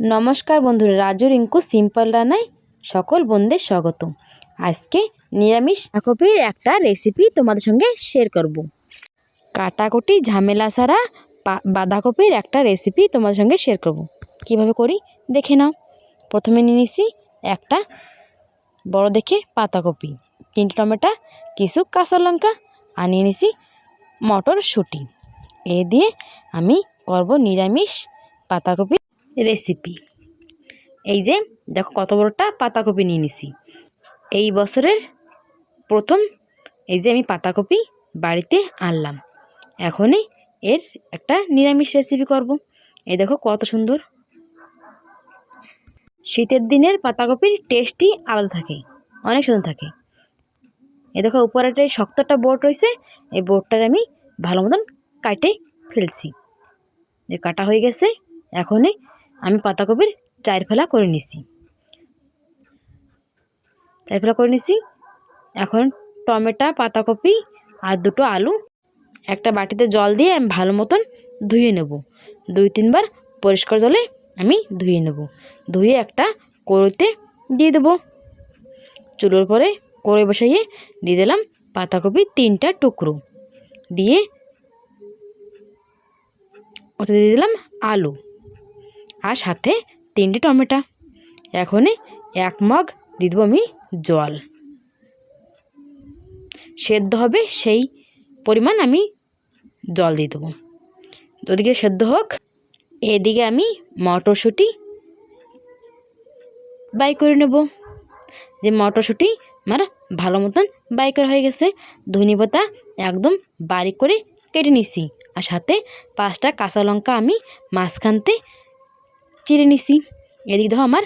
নমস্কার বন্ধুরা, রাজু রিঙ্কু, সিম্পল রান্নায় সকল বন্ধুদের স্বাগত। আজকে নিরামিষ কপির একটা রেসিপি তোমাদের সঙ্গে শেয়ার করব। কাটাকুটি ঝামেলা পা- বাঁধাকপির একটা রেসিপি তোমাদের সঙ্গে শেয়ার করব। কীভাবে করি? দেখে নাও। প্রথমে নিয়ে নিছি একটা বড় দেখে পাতাকপি, তিনটে টমেটো, কিছু কাঁচা লঙ্কা আর নিয়ে নিছি মটরশুঁটি। এ দিয়ে আমি করব নিরামিষ পাতাকপি। রেসিপি এই যে, দেখো কত বড়টা পাতাকপি নিয়ে নিছি। এই বছরের প্রথম এই যে আমি পাতাকপি বাড়িতে আনলাম। এখনই এর একটা নিরামিষ রেসিপি করব। এই দেখো কত সুন্দর। শীতের দিনের পাতাকপির টেস্টই আলাদা থাকে, অনেক সুন্দর থাকে। এই দেখো উপরে একটা শক্ত একটা বোর্ড রয়েছে, এই বোর্ডটার আমি ভালো মতন কাটে ফেলছি। যে কাটা হয়ে গেছে, এখনই আমি পাতাকপির চায়ের ফেলা করে নিছি। চার ফেলা করে নিছি। এখন টমেটো পাতাকপি আর দুটো আলু একটা বাটিতে জল দিয়ে আমি ভালো মতন ধুয়ে নেব। দুই তিনবার পরিষ্কার জলে আমি ধুয়ে নেব। ধুয়ে একটা কড়ইতে দিয়ে দেবো। চুলোর পরে কড়াই বসাইয়ে দিয়ে দিলাম পাতাকপি তিনটা টুকরো। দিয়ে ওতে দিয়ে দিলাম আলু। আর সাথে তিনটে টমেটো। এখনই এক মগ দিয়ে দেবো আমি জল। সেদ্ধ হবে সেই পরিমাণ আমি জল দিয়ে দেবো। ওদিকে সেদ্ধ হোক, এদিকে আমি মটরশুঁটি বাই করে নেব। যে মটরশুঁটি আমার ভালো মতন বাই করা হয়ে গেছে, ধনে পাতা একদম বারিক করে কেটে নিছি। আর সাথে পাঁচটা কাঁচা লঙ্কা আমি মাঝখানতে চিড়ে নিছি। এদিকে দেখো আমার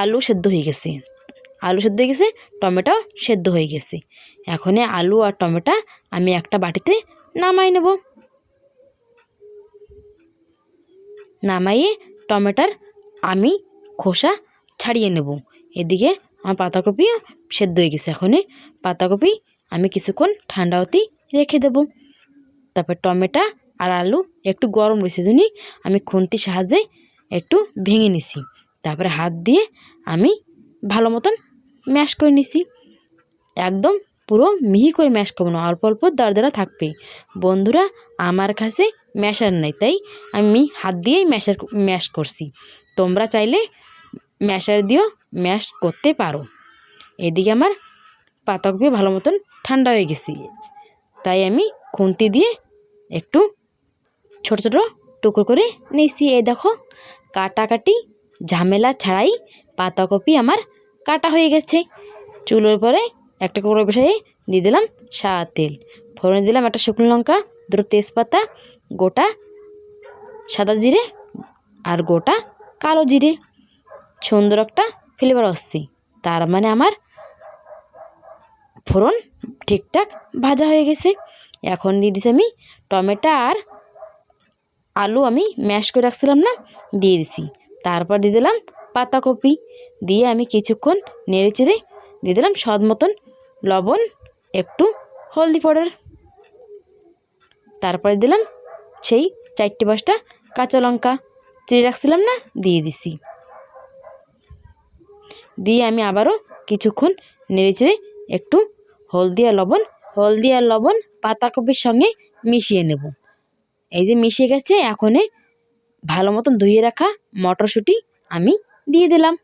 আলু সেদ্ধ হয়ে গেছে। আলু সেদ্ধ হয়ে গেছে, টমেটো সেদ্ধ হয়ে গেছে। এখন আলু আর টমেটো আমি একটা বাটিতে নামাই নেব। নামাইয়ে টমেটোর আমি খোসা ছাড়িয়ে নেব। এদিকে আমার পাতাকপিও সেদ্ধ হয়ে গেছে। এখন পাতাকপি আমি কিছুক্ষণ ঠান্ডা হতেই রেখে দেব। তারপর টমেটো আর আলু একটু গরম রয়েছে। জন্য আমি খুন্তির সাহায্যে একটু ভেঙে নিছি। তারপরে হাত দিয়ে আমি ভালো মতন ম্যাশ করে নিছি। একদম পুরো মিহি করে ম্যাশ করব না, অল্প অল্প দাঁড়া থাকবে। বন্ধুরা, আমার কাছে ম্যাশার নেই, তাই আমি হাত দিয়েই ম্যাশার ম্যাশ করছি। তোমরা চাইলে ম্যাশার দিয়েও ম্যাশ করতে পারো। এদিকে আমার পাতক পাতাকপি ভালো মতন ঠান্ডা হয়ে গেছে। তাই আমি খুন্তি দিয়ে একটু ছোট ছোট টুকরো করে নিয়েছি। এই দেখো কাটাকাটি, ঝামেলা ছাড়াই পাতাকপি আমার কাটা হয়ে গেছে। চুলোর পরে একটা করে বসাই দিয়ে দিলাম সাদা তেল। ফোড়নে দিলাম একটা শুকনো লঙ্কা, দুটো তেজপাতা, গোটা সাদা জিরে আর গোটা কালো জিরে। সুন্দর একটা ফ্লেভার আসছে। তার মানে আমার ফোড়ন ঠিকঠাক ভাজা হয়ে গেছে। এখন দিয়ে দিছি আমি টমেটো আর আলু আমি ম্যাশ করে রাখছিলাম না, দিয়ে দিছি। তারপর দিয়ে দিলাম পাতাকপি। দিয়ে আমি কিছুক্ষণ নেড়ে চেড়ে দিয়ে দিলাম স্বাদ মতন লবণ, একটু হলদি পাউডার। তারপরে দিলাম সেই চারটে পাঁচটা কাঁচা লঙ্কা। চিড়ে রাখছিলাম না, দিয়ে দিছি। দিয়ে আমি আবারও কিছুক্ষণ নেড়ে চেড়ে একটু হলদি আর লবণ, হলদি আর লবণ পাতাকপির সঙ্গে মিশিয়ে নেব। এই যে মিশে গেছে, এখনে ভালো মতন ধুয়ে রাখা মটরশুঁটি আমি দিয়ে দিলাম।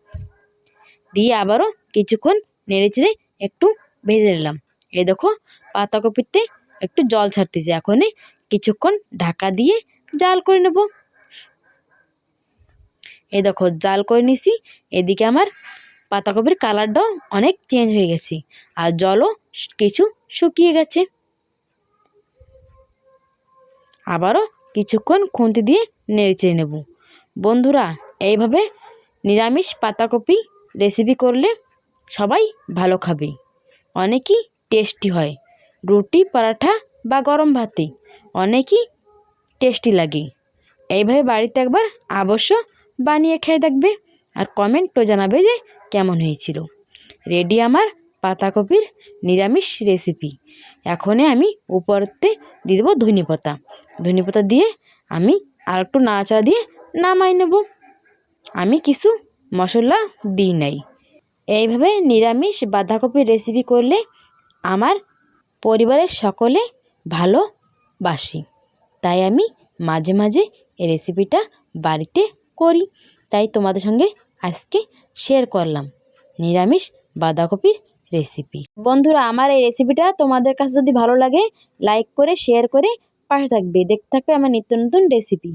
দিয়ে আবারও কিছুক্ষণ নেড়ে চেড়ে একটু ভেজে নিলাম। এই দেখো পাতাকপিতে একটু জল ছাড়তেছে। এখনই কিছুক্ষণ ঢাকা দিয়ে জাল করে নেব। এই দেখো, জাল করে নিছি। এদিকে আমার পাতাকপির কালারটাও অনেক চেঞ্জ হয়ে গেছে। আর জলও কিছু শুকিয়ে গেছে। আবারও কিছুক্ষণ খুন্তি দিয়ে নেড়ে চেড়ে নেব। বন্ধুরা, এইভাবে নিরামিষ পাতাকপি রেসিপি করলে সবাই ভালো খাবে। অনেকই টেস্টি হয়। রুটি পরাঠা বা গরম ভাতে অনেকই টেস্টি লাগে। এইভাবে বাড়িতে একবার অবশ্য বানিয়ে খেয়ে দেখবে আর কমেন্টও জানাবে যে কেমন হয়েছিল। রেডি আমার পাতাকপির নিরামিষ রেসিপি এখনে আমি উপরতে দিয়ে দেবো ধনে পাতা। ধনে পাতা দিয়ে আমি আর একটু নাড়াচাড়া দিয়ে নামাই নেব। আমি কিছু মশলা দিই নাই। এইভাবে নিরামিষ বাঁধাকপির রেসিপি করলে আমার পরিবারের সকলে ভালোবাসি। তাই আমি মাঝে মাঝে এই রেসিপিটা বাড়িতে করি। তাই তোমাদের সঙ্গে আজকে শেয়ার করলাম নিরামিষ বাঁধাকপির রেসিপি বন্ধুরা, আমার এই রেসিপিটা তোমাদের কাছে যদি ভালো লাগে লাইক করে শেয়ার করে পাশে থাকবে দেখতে থাকবে আমার নিত্য নতুন রেসিপি